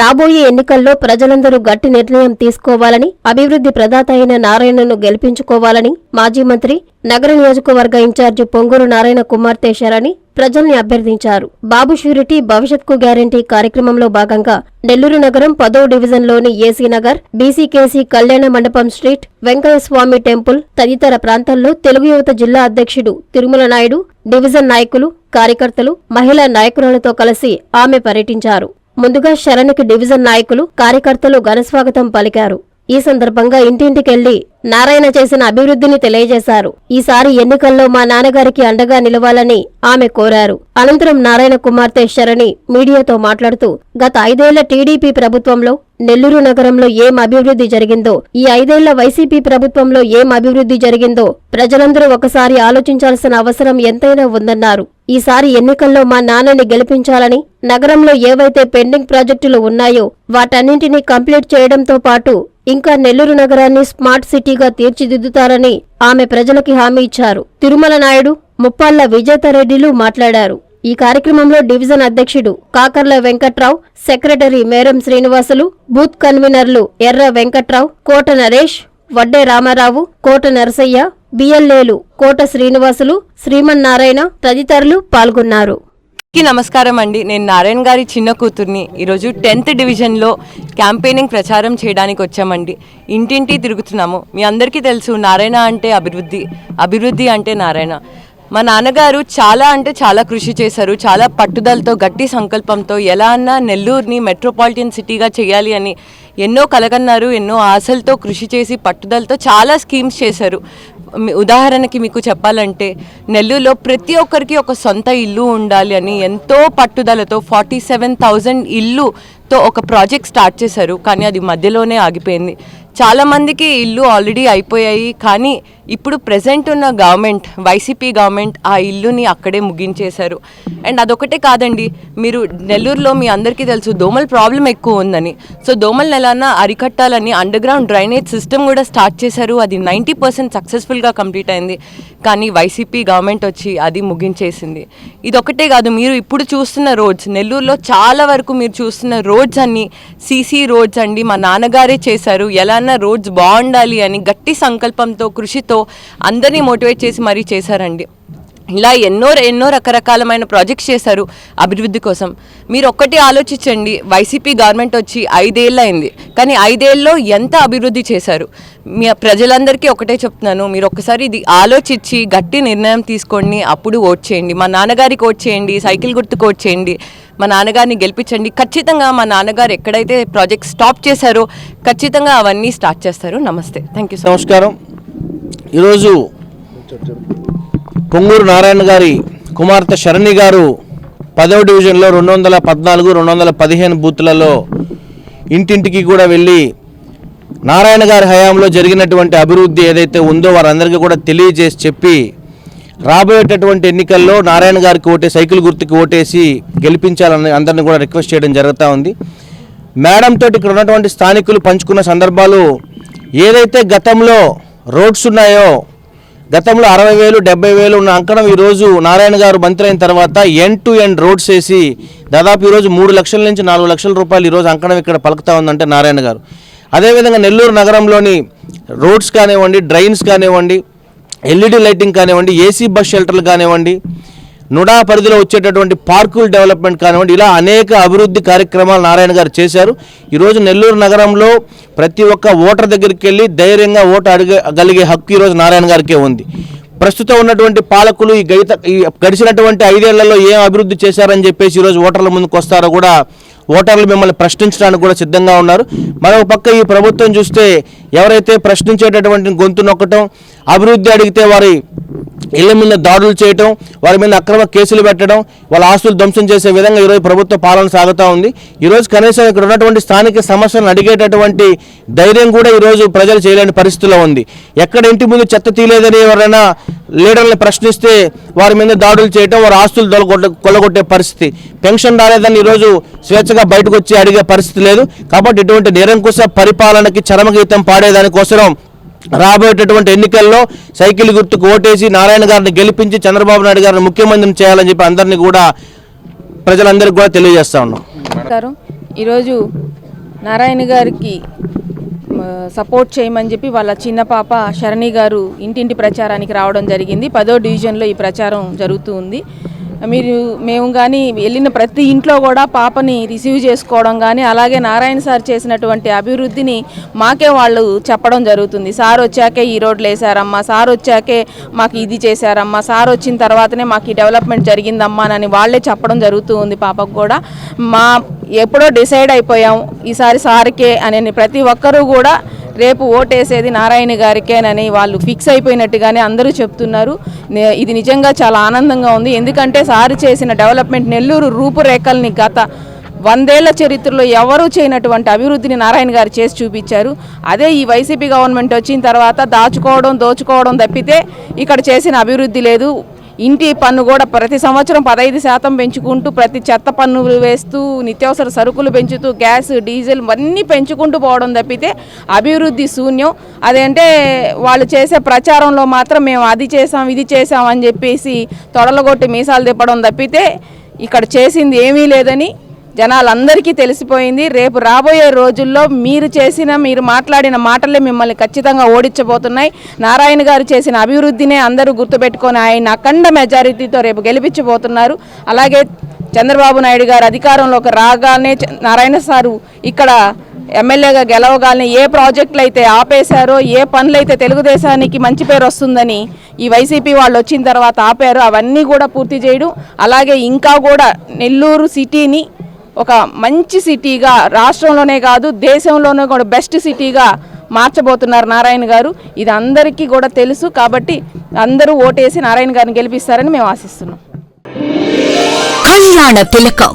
రాబోయే ఎన్నికల్లో ప్రజలందరూ గట్టి నిర్ణయం తీసుకోవాలని అభివృద్ధి ప్రదాత అయిన నారాయణను గెలిపించుకోవాలని మాజీ మంత్రి నగర నియోజకవర్గ ఇన్ఛార్జి పొంగూరు నారాయణ కుమార్తె శరణి ప్రజల్ని అభ్యర్థించారు. బాబు ష్యూరిటీ భవిష్యత్కు గ్యారంటీ కార్యక్రమంలో భాగంగా నెల్లూరు నగరం పదో డివిజన్లోని ఏసీ నగర్ బీసీకేసీ కళ్యాణ మండపం స్ట్రీట్ వెంకయ్యస్వామి టెంపుల్ తదితర ప్రాంతాల్లో తెలుగు యువత జిల్లా అధ్యక్షుడు తిరుమల నాయుడు డివిజన్ నాయకులు కార్యకర్తలు మహిళా నాయకురాలతో కలిసి ఆమె పర్యటించారు. ముందుగా శరణికి డివిజన్ నాయకులు కార్యకర్తలు ఘనస్వాగతం పలికారు. ఈ సందర్భంగా ఇంటింటికెళ్ళి నారాయణ చేసిన అభివృద్ధిని తెలియజేశారు. ఈసారి ఎన్నికల్లో మా నాన్నగారికి అండగా నిలవాలని ఆమె కోరారు. అనంతరం నారాయణ కుమార్తె శరణి మీడియాతో మాట్లాడుతూ గత ఐదేళ్ళ టీడీపీ ప్రభుత్వంలో నెల్లూరు నగరంలో ఏం అభివృద్ధి జరిగిందో ఈ ఐదేళ్ళ వైసీపీ ప్రభుత్వంలో ఏం అభివృద్ధి జరిగిందో ప్రజలందరూ ఒకసారి ఆలోచించాల్సిన అవసరం ఎంతైనా ఉందన్నారు. ఈసారి ఎన్నికల్లో మా నాన్నని గెలిపించాలని నగరంలో ఏవైతే పెండింగ్ ప్రాజెక్టులు ఉన్నాయో వాటన్నింటినీ కంప్లీట్ చేయడంతో పాటు ఇంకా నెల్లూరు నగరాన్ని స్మార్ట్ సిటీగా తీర్చిదిద్దుతారని ఆమె ప్రజలకి హామీ ఇచ్చారు. తిరుమల నాయుడు ముప్పాళ్ళ విజేతారెడ్డిలు మాట్లాడారు. ఈ కార్యక్రమంలో డివిజన్ అధ్యక్షుడు కాకర్ల వెంకట్రావు సెక్రటరీ మేరం శ్రీనివాసులు బూత్ కన్వీనర్లు ఎర్ర వెంకట్రావు కోట నరేష్ వడ్డే రామారావు కోట నరసయ్య బిఎల్ఏలు కోట శ్రీనివాసులు శ్రీమన్నారాయణ తదితరులు పాల్గొన్నారు. కి నమస్కారం అండి. నేను నారాయణ గారి చిన్న కూతుర్ని ఈరోజు టెన్త్ డివిజన్లో క్యాంపెయినింగ్ ప్రచారం చేయడానికి వచ్చామండి. ఇంటింటి తిరుగుతున్నాము. మీ అందరికీ తెలుసు నారాయణ అంటే అభివృద్ధి అభివృద్ధి అంటే నారాయణ. మా నాన్నగారు చాలా అంటే చాలా కృషి చేశారు. చాలా పట్టుదలతో గట్టి సంకల్పంతో ఎలా అన్నా నెల్లూరుని మెట్రోపాలిటన్ సిటీగా చేయాలి అని ఎన్నో కలగన్నారు ఎన్నో ఆశలతో కృషి చేసి పట్టుదలతో చాలా స్కీమ్స్ చేశారు. ఉదాహరణకి మీకు చెప్పాలంటే నెల్లూరులో ప్రతి ఒక్కరికి ఒక సొంత ఇల్లు ఉండాలి అని ఎంతో పట్టుదలతో ఫార్టీ సెవెన్ థౌజండ్ ఇల్లుతో ఒక ప్రాజెక్ట్ స్టార్ట్ చేశారు. కానీ అది మధ్యలోనే ఆగిపోయింది. చాలామందికి ఇల్లు ఆల్రెడీ అయిపోయాయి కానీ ఇప్పుడు ప్రజెంట్ ఉన్న గవర్నమెంట్ వైసీపీ గవర్నమెంట్ ఆ ఇల్లుని అక్కడే ముగించేశారు. అండ్ అదొకటే కాదండి మీరు నెల్లూరులో మీ అందరికీ తెలుసు దోమల ప్రాబ్లం ఎక్కువ ఉందని. సో దోమలను ఎలానా అరికట్టాలని అండర్ గ్రౌండ్ డ్రైనేజ్ సిస్టమ్ కూడా స్టార్ట్ చేశారు అది నైంటీ పర్సెంట్ సక్సెస్ఫుల్గా కంప్లీట్ అయింది. కానీ వైసీపీ గవర్నమెంట్ వచ్చి అది ముగించేసింది. ఇదొకటే కాదు మీరు ఇప్పుడు చూస్తున్న రోడ్స్ నెల్లూరులో చాలా వరకు మీరు చూస్తున్న రోడ్స్ అన్ని సీసీ రోడ్స్ అండి మా నాన్నగారే చేశారు. ఎలా అన్నా రోడ్స్ బాగుండాలి అని గట్టి సంకల్పంతో కృషితో అందరినీ మోటివేట్ చేసి మరీ చేశారండి. ఇలా ఎన్నో ఎన్నో రకరకాలమైన ప్రాజెక్ట్స్ చేశారు అభివృద్ధి కోసం. మీరు ఒక్కటి ఆలోచించండి వైసీపీ గవర్నమెంట్ వచ్చి ఐదేళ్ళు అయింది కానీ ఐదేళ్ళలో ఎంత అభివృద్ధి చేశారు? మీ ప్రజలందరికీ ఒకటే చెప్తున్నాను మీరు ఒక్కసారి ఇది ఆలోచించి గట్టి నిర్ణయం తీసుకోండి అప్పుడు ఓట్ చేయండి. మా నాన్నగారికి ఓట్ చేయండి సైకిల్ గుర్తుకు ఓట్ చేయండి. మా నాన్నగారిని గెలిపించండి. ఖచ్చితంగా మా నాన్నగారు ఎక్కడైతే ప్రాజెక్ట్ స్టాప్ చేశారో ఖచ్చితంగా అవన్నీ స్టార్ట్ చేస్తారు. నమస్తే. థ్యాంక్ యూ నమస్కారం. ఈరోజు పొంగూరు నారాయణ గారి కుమార్తె శరణి గారు పదవ డివిజన్లో రెండు వందల పద్నాలుగు రెండు వందల పదిహేను బూత్లలో ఇంటింటికి కూడా వెళ్ళి నారాయణ గారి హయాంలో జరిగినటువంటి అభివృద్ధి ఏదైతే ఉందో వారందరికీ కూడా తెలియజేసి చెప్పి రాబోయేటటువంటి ఎన్నికల్లో నారాయణ గారికి ఓటే సైకిల్ గుర్తుకి ఓటేసి గెలిపించాలని అందరిని కూడా రిక్వెస్ట్ చేయడం జరుగుతూ ఉంది. మేడం తోటి ఇక్కడ ఉన్నటువంటి స్థానికులు పంచుకున్న సందర్భాలు ఏదైతే గతంలో రోడ్స్ ఉన్నాయో గతంలో అరవై వేలు డెబ్బై వేలు ఉన్న అంకణం ఈరోజు నారాయణ గారు మంత్రి అయిన తర్వాత ఎండ్ టు ఎండ్ రోడ్స్ వేసి దాదాపు ఈరోజు మూడు లక్షల నుంచి నాలుగు లక్షల రూపాయలు ఈరోజు అంకణం ఇక్కడ పలుకుతా ఉందంటే నారాయణ గారు. అదేవిధంగా నెల్లూరు నగరంలోని రోడ్స్ కానివ్వండి డ్రైన్స్ కానివ్వండి ఎల్ఈడి లైటింగ్ కానివ్వండి ఏసీ బస్ షెల్టర్లు కానివ్వండి నుడా పరిధిలో వచ్చేటటువంటి పార్కుల డెవలప్మెంట్ కానివ్వండి ఇలా అనేక అభివృద్ధి కార్యక్రమాలు నారాయణ గారు చేశారు. ఈరోజు నెల్లూరు నగరంలో ప్రతి ఒక్క ఓటర్ దగ్గరికి వెళ్ళి ధైర్యంగా ఓటు అడగగలిగే హక్కు ఈరోజు నారాయణ గారికే ఉంది. ప్రస్తుతం ఉన్నటువంటి పాలకులు ఈ గడిత ఈ గడిచినటువంటి ఐదేళ్ళలో ఏం అభివృద్ధి చేశారని చెప్పేసి ఈరోజు ఓటర్ల ముందుకు వస్తారో కూడా ఓటర్లు మిమ్మల్ని ప్రశ్నించడానికి కూడా సిద్ధంగా ఉన్నారు. మరో పక్క ఈ ప్రభుత్వం చూస్తే ఎవరైతే ప్రశ్నించేటటువంటి గొంతు నొక్కటం అభివృద్ధి అడిగితే వారి ఇళ్ళ మీద దాడులు చేయటం వారి మీద అక్రమ కేసులు పెట్టడం వాళ్ళ ఆస్తులు ధ్వంసం చేసే విధంగా ఈరోజు ప్రభుత్వ పాలన సాగుతూ ఉంది. ఈరోజు కనీసం ఇక్కడ ఉన్నటువంటి స్థానిక సమస్యలను అడిగేటటువంటి ధైర్యం కూడా ఈరోజు ప్రజలు చేయలేని పరిస్థితిలో ఉంది. ఎక్కడ ఇంటి ముందు చెత్త తీయలేదని ఎవరైనా లీడర్లు ప్రశ్నిస్తే వారి మీద దాడులు చేయటం వారి ఆస్తులు దొలగొట్ట కొల్లగొట్టే పరిస్థితి. పెన్షన్ రాలేదని ఈరోజు స్వేచ్ఛగా బయటకు వచ్చి అడిగే పరిస్థితి లేదు. కాబట్టి ఇటువంటి నిరంకుశ పరిపాలనకి చరమగీతం పాడేదానికోసం రాబోయేటటువంటి ఎన్నికల్లో సైకిల్ గుర్తుకు ఓటేసి నారాయణ గారిని గెలిపించి చంద్రబాబు నాయుడు గారిని ముఖ్యమంత్రిని చేయాలని చెప్పి అందరినీ కూడా ప్రజలందరికీ కూడా తెలియజేస్తా ఉన్నాం. ఈరోజు నారాయణ గారికి సపోర్ట్ చేయమని చెప్పి వాళ్ళ చిన్న పాప శరణి గారు ఇంటింటి ప్రచారానికి రావడం జరిగింది. పదో డివిజన్లో ఈ ప్రచారం జరుగుతూ ఉంది. మీరు మేము కానీ వెళ్ళిన ప్రతి ఇంట్లో కూడా పాపని రిసీవ్ చేసుకోవడం కానీ అలాగే నారాయణ సార్ చేసినటువంటి అభివృద్ధిని మాకే వాళ్ళు చెప్పడం జరుగుతుంది. సార్ వచ్చాకే ఈ రోడ్లు వేసారమ్మా సార్ వచ్చాకే మాకు ఇది చేశారమ్మా సార్ వచ్చిన తర్వాతనే మాకు ఈ డెవలప్మెంట్ జరిగిందమ్మా అని వాళ్ళే చెప్పడం జరుగుతూ ఉంది పాపకు కూడా. మా ఎప్పుడో డిసైడ్ అయిపోయాం ఈసారి సార్కే అని ప్రతి ఒక్కరూ కూడా రేపు ఓటేసేది నారాయణ గారికేనని వాళ్ళు ఫిక్స్ అయిపోయినట్టుగానే అందరూ చెప్తున్నారు. ఇది నిజంగా చాలా ఆనందంగా ఉంది. ఎందుకంటే సారి చేసిన డెవలప్మెంట్ నెల్లూరు రూపురేఖల్ని గత వందేళ్ళ చరిత్రలో ఎవరూ చేయనటువంటి అభివృద్ధిని నారాయణ గారు చేసి చూపించారు. అదే ఈ వైసీపీ గవర్నమెంట్ వచ్చిన తర్వాత దాచుకోవడం దోచుకోవడం తప్పితే ఇక్కడ చేసిన అభివృద్ధి లేదు. ఇంటి పన్ను కూడా ప్రతి సంవత్సరం పదహైదు శాతం పెంచుకుంటూ ప్రతి చెత్త పన్నులు వేస్తూ నిత్యావసర సరుకులు పెంచుతూ గ్యాస్ డీజిల్ అన్నీ పెంచుకుంటూ పోవడం తప్పితే అభివృద్ధి శూన్యం. అదంటే వాళ్ళు చేసే ప్రచారంలో మాత్రం మేము అది చేసాం ఇది చేసాం అని చెప్పేసి తొడలగొట్టి మీసాలు తిప్పడం తప్పితే ఇక్కడ చేసింది ఏమీ లేదని జనాలందరికీ తెలిసిపోయింది. రేపు రాబోయే రోజుల్లో మీరు చేసిన మీరు మాట్లాడిన మాటలే మిమ్మల్ని ఖచ్చితంగా ఓడించబోతున్నాయి. నారాయణ గారు చేసిన అభివృద్ధినే అందరూ గుర్తుపెట్టుకొని ఆయన అఖండ మెజారిటీతో రేపు గెలిపించబోతున్నారు. అలాగే చంద్రబాబు నాయుడు గారు అధికారంలోకి రాగానే నారాయణ సారు ఇక్కడ ఎమ్మెల్యేగా గెలవగానే ఏ ప్రాజెక్టులు అయితే ఆపేశారో ఏ పనులు అయితే తెలుగుదేశానికి మంచి పేరు వస్తుందని ఈ వైసీపీ వాళ్ళు వచ్చిన తర్వాత ఆపారు అవన్నీ కూడా పూర్తి చేయడం. అలాగే ఇంకా కూడా నెల్లూరు సిటీని ఒక మంచి సిటీగా రాష్ట్రంలోనే కాదు దేశంలోనే కూడా బెస్ట్ సిటీగా మార్చబోతున్నారు నారాయణ గారు. ఇది అందరికీ కూడా తెలుసు కాబట్టి అందరూ ఓటేసి నారాయణ గారిని గెలిపిస్తారని మేము ఆశిస్తున్నాం. కళ్యాణ తిలకం